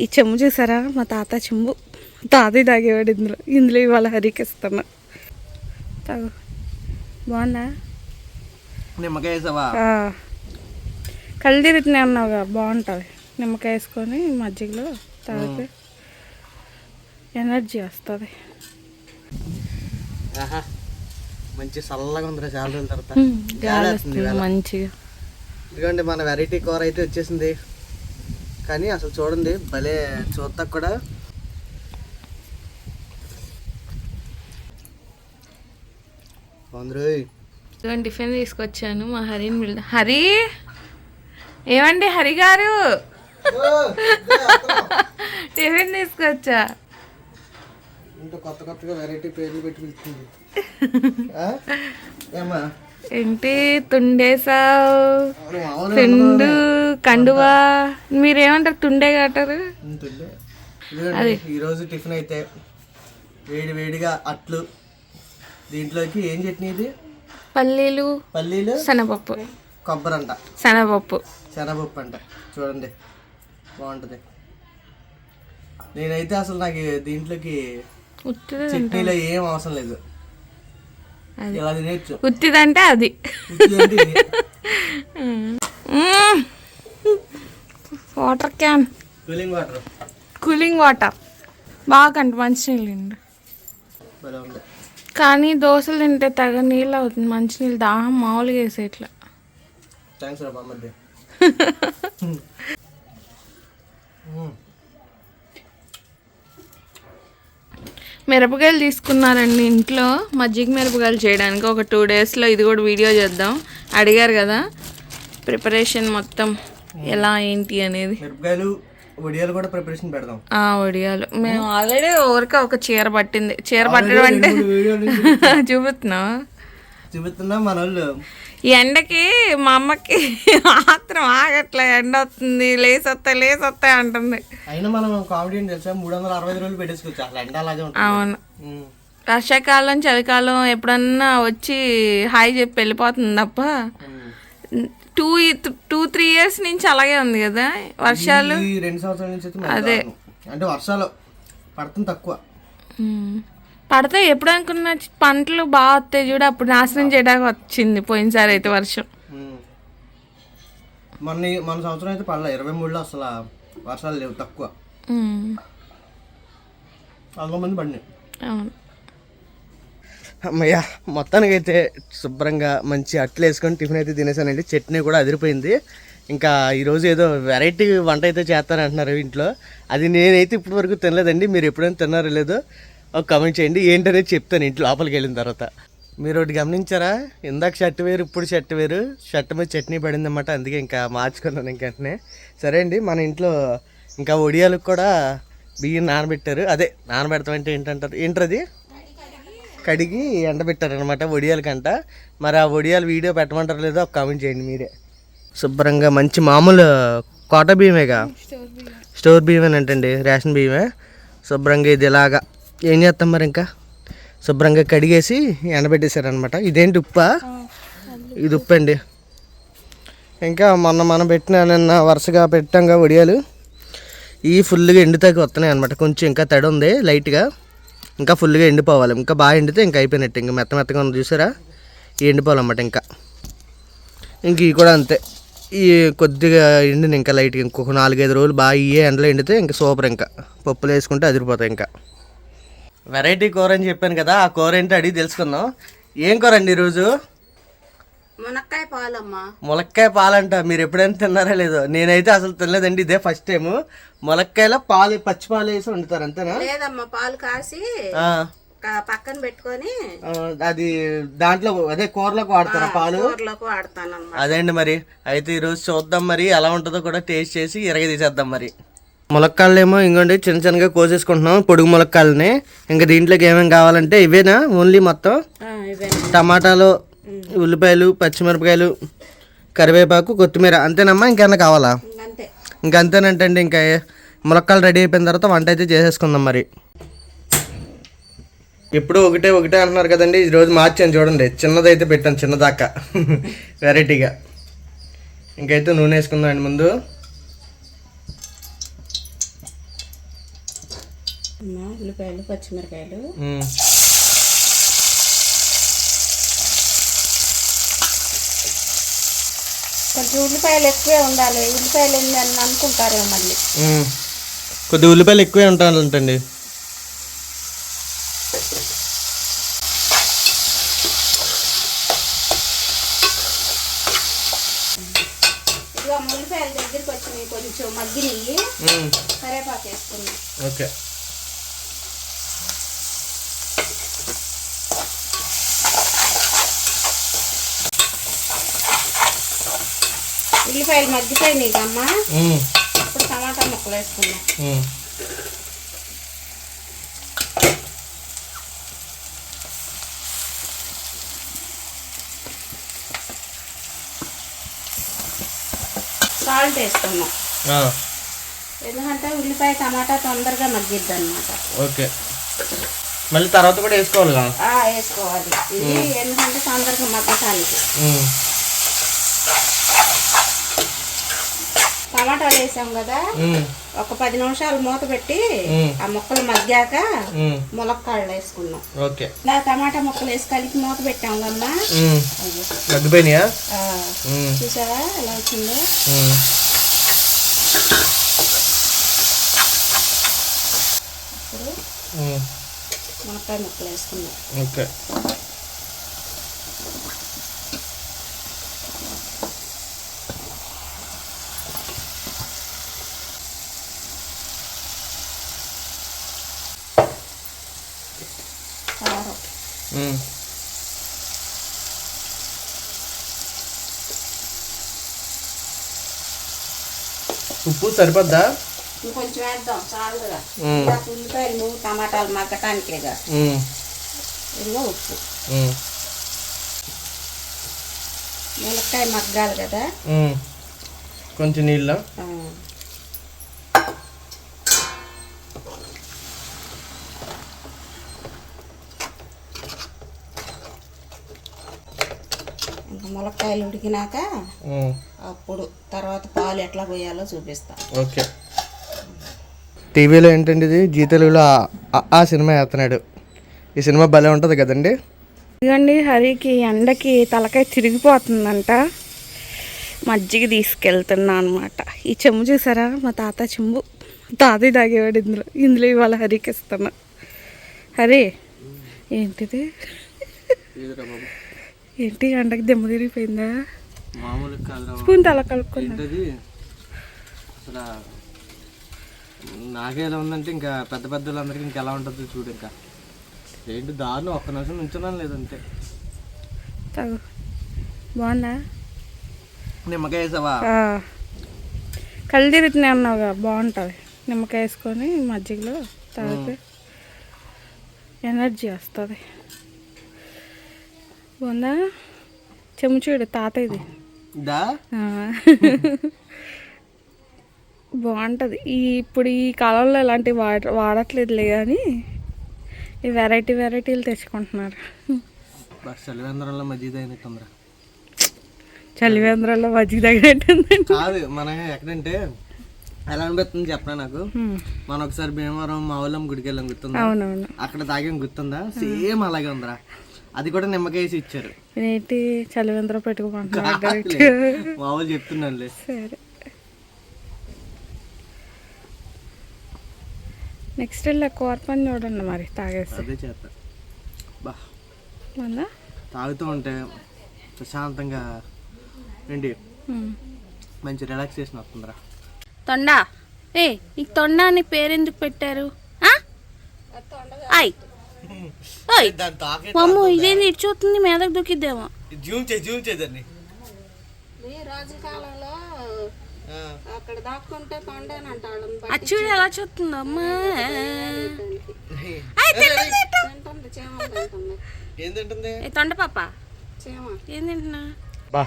ఈ చెంబు చూసారా? మా తాత చెంబు. తాతయ్య తాగేవాడు ఇందులో. ఇందులో ఇవాళ హరికి ఇస్తున్నా తాగు. బాగుందా? నిమ్మకాయ. కళ్ళు తిరుగుతున్నాయి అన్నావుగా. బాగుంటుంది. నిమ్మకాయ వేసుకొని మజ్జిగలో తాగితే ఎనర్జీ వస్తుంది. మంచి చల్లగా ఉందిరా చాలా. మంచిగా. ఇదిగోండి మన వెరైటీ కూర అయితే వచ్చేసింది. కానీ అసలు చూడండి భలే చూస్తా కూడా. ఇదిగోండి టిఫిన్ తీసుకొచ్చాను మా హరిని పిల్ల హరి? ఏమండి హరి గారు? టిఫిన్ తీసుకొచ్చా? ఇంకా కొత్త కొత్తగా వెరైటీ పేర్లు పెట్టి పిలుస్తుంది. ఏంటి తుండేసావు తుండు కండువా మీరేమంటారు తుండే కట్టారు ఈరోజు టిఫిన్ అయితే వేడి వేడిగా అట్లు. దీంట్లోకి ఏం చట్నీ ఇది? పల్లీలు పల్లీలు శనగపప్పు. కొబ్బరి అంట శనగపప్పు. శనగపప్పు అంట చూడండి. బాగుంటుంది. నేనైతే అసలు నాకు దీంట్లోకి చట్నీలో ఏం అవసరం లేదు. ఇలా తినేచ్చు ఉత్తిదంటే అది ఉత్తిదంటే ఇది. Water can cooling water cooling water బాగా కంట మంచినీళ్ళు కానీ దోశలు తింటే తగ నీళ్ళు అవుతుంది మంచినీళ్ళు దాహం మామూలుగా వేసే ఇట్లా. మిరపకాయలు తీసుకున్నారండి ఇంట్లో మజ్జిగ మిరపకాయలు చేయడానికి ఒక టూ డేస్లో ఇది కూడా వీడియో చేద్దాం. అడిగారు కదా ప్రిపరేషన్ మొత్తం. ఎలా ఏంటి అనేది. మిరపకాయలు వడియాలు కూడా ప్రిపరేషన్ పెడదాం. ఆ వడియాలు. మేము ఆల్రెడీ ఊరికే ఒక చీర పట్టింది. చీర పట్టడం అంటే చూపుతున్నావా చూపిస్తున్నా. మన వాళ్ళు. ఈ ఎండకి మా అమ్మకి ఆత్రం ఆగట్లే ఎండ వస్తుంది లేసొస్తాయి లేసొస్తాయి అంటుంది. అయినా మనం కామెడీ తెలుసా? మూడు వందల అరవై రోజులు పెట్టేసుకోవచ్చు అసలు ఎండ అలాగే అవును. వర్షాకాలం చలికాలం ఎప్పుడన్నా వచ్చి హాయ్ చెప్పి వెళ్ళిపోతుంది తప్ప. టూ టూ త్రీ ఇయర్స్ నుంచి అలాగే ఉంది కదా వర్షాలు? ఈ రెండు సంవత్సరాల నుంచి అయితే మరి దారుణం. అంటే వర్షాలు పడుతుంది తక్కువ. పడితే ఎప్పుడు అనుకున్న పంటలు బాగా వస్తాయి చూడు. అప్పుడు నాశనం చేయడానికి వచ్చింది పోయినసారి అయితే వర్షం. ఉమ్. మొన్న ఈ- మన సంవత్సరం అయితే పడలే. ఇరవై మూడులో అసలు వర్షాలు లేవు తక్కువ. ఉమ్. వంద మంది పడినాయి. అవును. అమ్మయ్య మొత్తానికి అయితే శుభ్రంగా మంచి అట్లు వేసుకొని టిఫిన్ అయితే తినేసానండి. చట్నీ కూడా అదిరిపోయింది. ఇంకా ఈరోజు ఏదో వెరైటీ వంట అయితే చేస్తారంటున్నారు ఇంట్లో. అది నేనైతే ఇప్పటి వరకు తినలేదండి. మీరు ఎప్పుడైనా తిన్నారో లేదో ఒక కమెంట్ చేయండి. ఏంటనేది చెప్తాను ఇంట్లో లోపలికి వెళ్ళిన తర్వాత. మీరు ఒకటి గమనించారా? ఇందాక షర్ట్ వేరు ఇప్పుడు షర్ట్ వేరు. షర్ట్ మీద చట్నీ పడిందన్నమాట. అందుకే ఇంకా మార్చుకున్నాను ఇంకెంటనే సరే అండి మన ఇంట్లో ఇంకా ఒడియాలకు కూడా బియ్యం నానబెట్టారు. అదే నానబెడతామంటే ఏంటంటారు? ఏంటది? కడిగి ఎండబెట్టారనమాట వడియాలకంట. మరి ఆ వడియాలు వీడియో పెట్టమంటారు లేదో ఒక కామెంట్ చేయండి మీరే. శుభ్రంగా మంచి మామూలు కోట బియ్యమేగా? స్టోర్ బియ్యమేనంటండి రేషన్ బియ్యమే. శుభ్రంగా ఇది ఇలాగా. ఏం చేస్తాం మరి ఇంకా? శుభ్రంగా కడిగేసి ఎండబెట్టేశారనమాట ఇదేంటి ఉప్పా? ఇది ఉప్పు అండి. ఇంకా మొన్న మనం పెట్టిన నిన్న వరుసగా పెట్టాంగా వడియాలు. ఇవి ఫుల్గా ఎండుతాకి వస్తున్నాయి అనమాట కొంచెం ఇంకా తడి ఉంది లైట్గా. ఇంకా ఫుల్గా ఎండిపోవాలి. ఇంకా బాగా ఎండితే ఇంకా అయిపోయినట్టు. ఇంకా మెత్త మెత్తగా ఉంది చూసారా? ఈ ఎండిపోవాలన్నమాట ఇంకా. ఇంక ఇవి కూడా అంతే. ఈ కొద్దిగా ఎండిన ఇంకా లైట్గా ఇంకొక నాలుగైదు రోజులు బాగా ఇయే ఎండలో ఎండితే ఇంకా సూపర్ ఇంకా. పప్పులు వేసుకుంటే అదిరిపోతాయి ఇంకా. వెరైటీ కూర అని చెప్పాను కదా ఆ కూర ఏంటో అడిగి తెలుసుకుందాం. ఏం కూర అండి ఈరోజు? మునక్కాయ పాలమ్మా. ములక్కాయ పాలంట. మీరు ఎప్పుడైనా తిన్నారా లేదో? నేనైతే అసలు తినలేదండి. ఇదే ఫస్ట్ టైం ములక్కాయలో పాలు పచ్చి పాలు వేసి వండుతారు అంతేనా? లేదమ్మా పాలు కాసి ఆ, క- పక్కన పెట్టుకొని ఆ, అది దాంట్లో అదే కూరలోకి వాడతారా పాలు? కూరలోకి వాడతాను అనమాట అదే అండి మరి. అయితే ఈరోజు చూద్దాం మరి ఎలా ఉంటుందో కూడా టేస్ట్ చేసి ఇరగ తీసేద్దాం మరి. ములక్కాయలేమో ఇంకోండి చిన్న చిన్నగా కోసేసుకుంటున్నాం పొడుగు ములక్కాయలని. ఇంకా దీంట్లోకి ఏమేమి కావాలంటే ఇవేనా? ఓన్లీ మొత్తం? ఇవే టమాటాలు ఉల్లిపాయలు పచ్చిమిరపకాయలు కరివేపాకు కొత్తిమీర అంతేనమ్మా? ఇంకేమన్నా కావాలా? అంతే ఇంకా అంతేనంటండి ఇంకా ములక్కాయలు రెడీ అయిపోయిన తర్వాత వంట అయితే చేసేసుకుందాం మరి. ఎప్పుడు ఒకటే ఒకటే అంటున్నారు కదండి ఈ రోజు మార్చాను చూడండి. చిన్నదైతే పెట్టాను చిన్నదాకా. వెరైటీగా. ఇంకైతే నూనె వేసుకుందాం అండి ముందు. ఉల్లిపాయలు పచ్చిమిరకాయలు కొంచెం ఉల్లిపాయలు ఎక్కువే ఉండాలి. ఉల్లిపాయలు ఎన్ని అని అనుకుంటారేమో మళ్ళీ. కొద్దిగా కొద్ది ఉల్లిపాయలు ఎక్కువే ఉంటాయంటండి ఇదిగో ఉల్లిపాయల దగ్గరికి వచ్చినాయి కొంచెం మగ్గినవి ఉమ్. కరేపాకు వేసుకున్నాం ఓకే ఉల్లిపాయలు మగ్గిపోయినాయి ఉమ్. ఇప్పుడు టమాటా ముక్కలు వేసుకున్నాం. సాల్ట్ వేసుకున్నాం ఎందుకంటే ఉల్లిపాయ టమాటా తొందరగా మగ్గిద్ది అనమాట ఓకే. మళ్ళీ తర్వాత కూడా వేసుకోవాలిగా? వేసుకోవాలి. ఇది ఎందుకంటే తొందరగా మగ్గటానికి. టమాటాలు వేసాం కదా. ఒక పది నిమిషాలు మూత పెట్టి. ఆ ముక్కలు మగ్గాక. ములక్కాళ్ళు వేసుకున్నాం ఓకే ఇలా టమాటా ముక్కలు వేసి కలిపి మూత పెట్టాం కమ్మా. మగ్గిపోయినాయా. చూసావా ఎలా వచ్చిందో. ఇప్పుడు. మునక్కాయ ముక్కలు వేసుకున్నాం ఓకే కారం ఉమ్. ఉప్పు సరిపోద్దా ఇంకొంచెం వేద్దాం చాలుగా ఉమ్. ఇందాక ఉల్లిపాయలు టమాటాలు మగ్గటానికేగా ఉమ్. ఇదిగో ఉప్పు. మునక్కాయ మగ్గాలి కదా. కొంచెం నీళ్ళు ములక్కాయలు ఉడికినాక. అప్పుడు తర్వాత పాలు ఎట్లా పోయాలో చూపిస్తా. ఓకే. టీవీలో ఏంటండి ఇది? జీ తెలుగులో ఆ సినిమా వేస్తున్నాడు. ఈ సినిమా భలే ఉంటుంది కదండి? ఇదిగోండి హరికి ఎండకి తలకాయ తిరిగిపోతుందంట మజ్జిగ తీసుకెళ్తున్నా అనమాట ఈ చెంబు చూసారా? మా తాత చెంబు. తాతయ్య తాగేవాడు ఇందులో. ఇందులో ఇవాళ హరికి ఇస్తున్నా. హరి ఏంటిది? ఏంటి ఎండకి దెమ్మ తిరిగిపోయిందా? స్పూన్ తల కలుపుకున్నా ఏంటది? అసలు నాకే ఎలా ఉందంటే ఇంకా పెద్ద పెద్ద వాళ్ళందరికీ ఇంకా ఎలా ఉంటుందో చూడు ఇంకా. ఏంటి దారుణం ఒక్క నిమిషం నుంచున్నాను లేదంతే. తాగు. బాగుందా? నిమ్మకాయ వేసావా. కళ్ళు తిరుగుతున్నాయి అన్నావుగా బాగుంటుంది. నిమ్మకాయ వేసుకొని మజ్జిగలో తాగితే ఎనర్జీ వస్తుంది. బాగుందా? చెంచుడు తాతయ్యది దా? ఆ. బాగుంటుంది. ఈ ఇప్పుడు ఈ కాలంలో ఇలాంటివి వాడ వాడట్లేదులే కానీ ఈ వెరైటీ వెరైటీలు తెచ్చుకుంటున్నారు. చలివేంద్రంలో మజ్జిగ అయినట్టుందిరా చలివేంద్రాల్లో మజ్జిగ తగినట్టుందండి. కాదు మనం ఎక్కడంటే ఎలా అనిపిస్తుంది చెప్పరా నాకు. మనం ఒకసారి భీమవరం మా ఊళ్ళం గుడికి వెళ్ళాం గుర్తుందా అక్కడ తాగాం గుర్తుందా? సేమ్ అలాగే ఉందిరా. అది కూడా నిమ్మకాయ ఇచ్చారు. నేటి చలివేంద్ర పెట్టుకోమంటున్నారు డైరెక్ట్ మా వాళ్ళు చెప్తున్నానులే. సరే. నెక్స్ట్ వెళ్ళి కూర పని చూడండి మరి తాగేసి. అదే చేస్తా. బా. తాగుతూ ఉంటే ప్రశాంతంగా ఏంటి మంచి రిలాక్సేషన్ వస్తుందిరా. తొండ. ఏ నీకు తొండ అని పేరెందుకు పెట్టారు? ఆ? మమ్ము ఇదేంది? ఇటు చూస్తుంది మీదకు దూకిద్దేమో. జూమ్ చే జూమ్ చేద్దాన్ని రాజు కాలంలో అక్కడ దాక్కుంటే ఎలా చూస్తుంది అమ్మా. తొండ పాప? చీమ. ఏం తింటున్నా? బా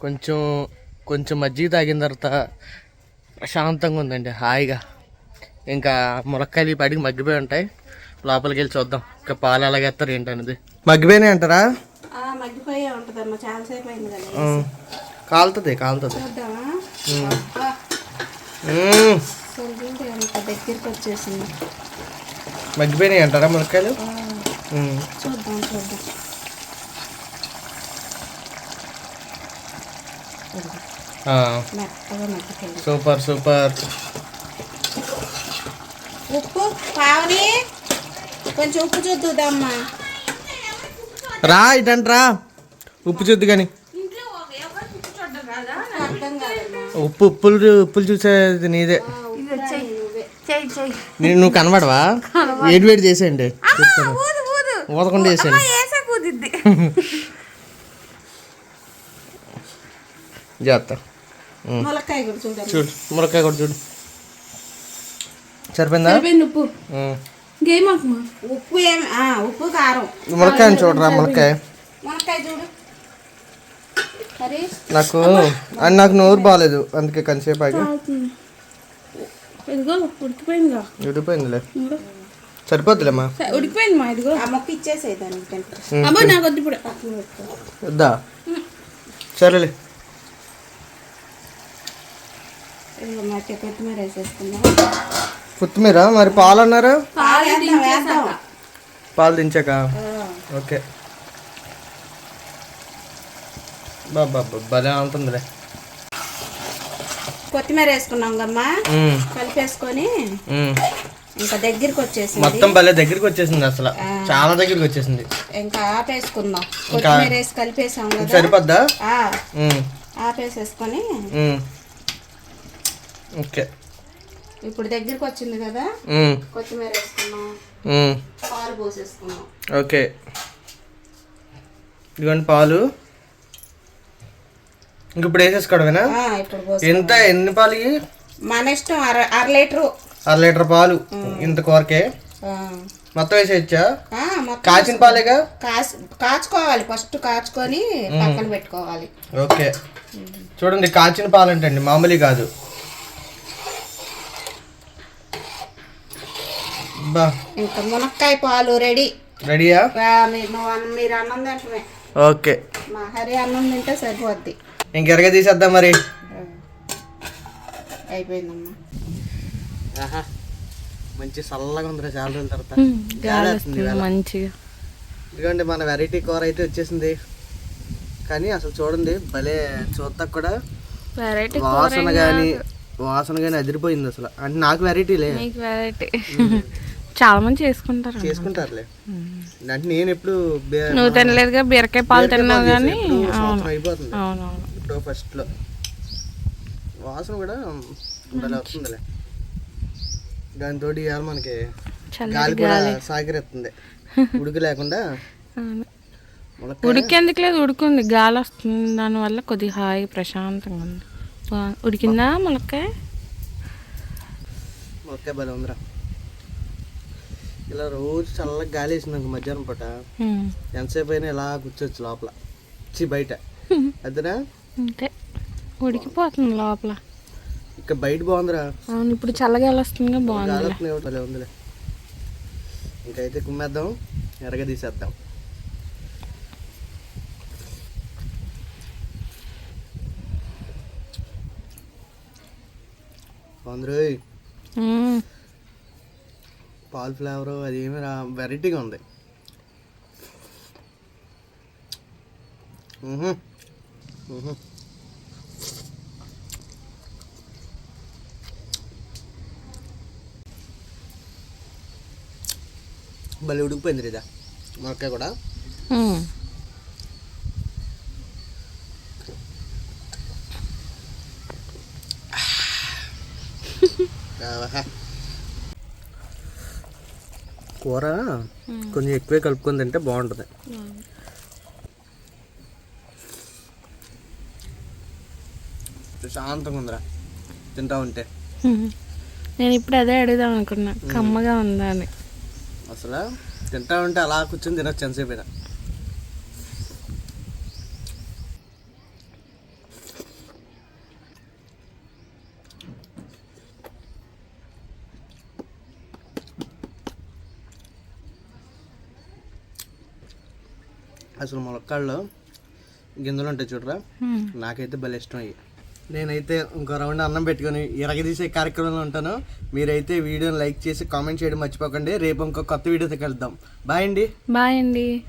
కొంచెం కొంచెం మజ్జిగ తాగిన తర్వాత ప్రశాంతంగా ఉందండి హాయిగా. ఇంకా ములక్కాయలు ఈ పాటికి మగ్గిపోయి ఉంటాయి. లోపలికి వెళ్ళి చూద్దాం. ఇంకా పాలు ఎలాగేస్తారు ఏంటనేది. మగ్గిపోయినాయి అంటారా? ఆ, మగ్గిపోయే ఉంటుందమ్మా. చాలాసేపు అయింది కదా ఉం. కాలుతుంది కాలుతుంది. దగ్గరికి వచ్చేసింది. మగ్గిపోయినాయి అంటారా మునక్కాయలు? ఉమ్. చూద్దాం చూద్దాం. ఆ, మెత్తగా మగ్గిపోయింది. Super super. ఉప్పు పావని. కొంచెం ఉప్పు చూద్దామా రా ఇటండి రా. ఉప్పు చూద్దు కానీ ఉప్పు ఉప్పులు ఉప్పులు చూసేది నీదే. నేను నువ్వు. కనబడవా? వేడి వేడి చేసేయండి. ఊదకుండా చేసేయండి. చూడండి. చూడు మునక్కాయ కూడా చూడు. సరిపోయిందా? ఉప్పు. ఉప్పు ఏమి? ఉప్పు కారం. మునక్కాయని చూడరా మునక్కాయ? మునక్కాయ చూడు. సరే నాకు అని నాకు నోరు బాగాలేదు అందుకే కంచేపు ఆగి. ఇదిగో ఉడికిపోయిందిగా. సరిపోద్దులేమ్మా? ఉడికిపోయింది మా ఇదిగో. ఆ మొక్క ఇచ్చేసేయి దానికి తింటా. అమ్మో నాకు వద్దు ఇప్పుడు. వద్దా? సరేలే. ఇదిగో మట్టి కొత్తిమీర వేసేసుకుందాం. కొత్తిమీర? మరి పాలు అన్నారు పాలు దించాక? ఆ, ఓకే. బాబా భలే ఉంటుందిలే. కొత్తిమీర వేసుకున్నాం గమ్మా ఉమ్, కలిపేసుకొని. ఇంకా దగ్గరికి వచ్చేసింది. మొత్తం భలే దగ్గరికి వచ్చేసింది అసలు. చాలా దగ్గరికి వచ్చేసింది. ఇంకా ఆపేసుకుందాం. కొత్తిమీర వేసి కలిపేసాం కదా. సరిపోద్దా? ఆపేసేసుకొని. ఓకే. ఇప్పుడు దగ్గరికి వచ్చింది కదా? కొత్తిమీర వేసుకున్నాం. పాలు పోసేసుకున్నాం. ఓకే. ఇదిగోండి పాలు. ఇంక ఇప్పుడు వేసేసుకోవడమేనా? ఎంత? ఎన్ని పాలు? మన ఇష్టం అర అర లీటరు. అర లీటర్ పాలు. ఇంత కూరకే. మొత్తం వేసేయచ్చా? కాచిన పాలేగా? కాచి కాచుకోవాలి. ఫస్ట్ కాచుకొని పక్కన పెట్టుకోవాలి. ఓకే. చూడండి కాచిన పాలు అంటండి మామూలు కాదు. ఇంకా మునక్కాయ పాలు రెడీ. రెడీయా? మీరు అన్న- మీరు అన్నం తింటమే. ఓకే. మా హరి అన్నం తింటే సరిపోద్ది. ఇంకెరగా తీసేద్దాం మరి. అయిపోయిందమ్మా. మంచి చల్లగా ఉందిరా చాలా రోజుల తర్వాత గాలి వస్తుంది. మంచిగా. ఇదిగోండి మన వెరైటీ కూర అయితే వచ్చేసింది. కానీ అసలు చూడండి భలే చూద్దా కూడా వెరైటీ వాసన కానీ వాసన కానీ అదిరిపోయింది అసలు. అంటే నాకు వెరైటీలే వెరైటీ చాలా మంది చేసుకుంటారు చేసుకుంటారులే. అంటే నేను ఎప్పుడు నువ్వు తినలేదుగా బీరకాయ పాలు తిన్నావు కానీ అయిపోతుంది. ఇప్పుడు ఫస్ట్లో వాసన కూడా భలే వస్తుందిలే. దాంతో ఇవాళ మనకి గాలి కూడా సాగిరెత్తుంది. ఉడుకు లేకుండా ఉడికేందుకు లేదు? ఉడుకుంది. గాలి వస్తుంది. దానివల్ల కొద్దిగా హాయి ప్రశాంతంగా ఉంది. ఉడికిందా ములక్కాయ ములక్కాయ భలే ఉందిరా. ఇలా రోజు చల్లగా గాలి వేసింది మధ్యాహ్నం పూట. ఎంతసేపు అయినా ఇలా కూర్చోవచ్చు లోపల. చి బయట. అదేనా? అంతే. ఉడికిపోతుంది లోపల. ఇక్కడ బయట బాగుందిరా. అవును ఇప్పుడు చల్లగా వస్తుందిగా బాగుంది భలే ఉందిలే. ఇంకైతే కుమ్మేద్దాం ఎరగ తీసేద్దాం. బాగుంది. పాల్ ఫ్లేవర్ అది ఏమి రా వెరైటీగా ఉంది. భలే ఉడికిపోయింది ఇదా మొలకాయ కూడా. ఆహా. కూర కొంచెం ఎక్కువే కలుపుకొని తింటే బాగుంటుంది. ప్రశాంతంగా ఉందిరా. తింటా ఉంటే. నేను ఇప్పుడు అదే అడుగుదాం అనుకున్నా. కమ్మగా ఉందా అని. అసలు తింటా ఉంటే అలా కూర్చొని తినొచ్చు ఎంతసేపు అసలు ములక్కాళ్ళు గింజలు ఉంటాయి చూడరా. నాకైతే భలే ఇష్టం అయ్యి. నేనైతే ఇంకో రౌండ్ అన్నం పెట్టుకొని ఇరగదీసే కార్యక్రమంలో ఉంటాను. మీరైతే వీడియోని లైక్ చేసి కామెంట్ చేయడం మర్చిపోకండి. రేపు ఇంకో కొత్త వీడియోతో కలుద్దాం. బాయ్ అండి. బాయ్ అండి.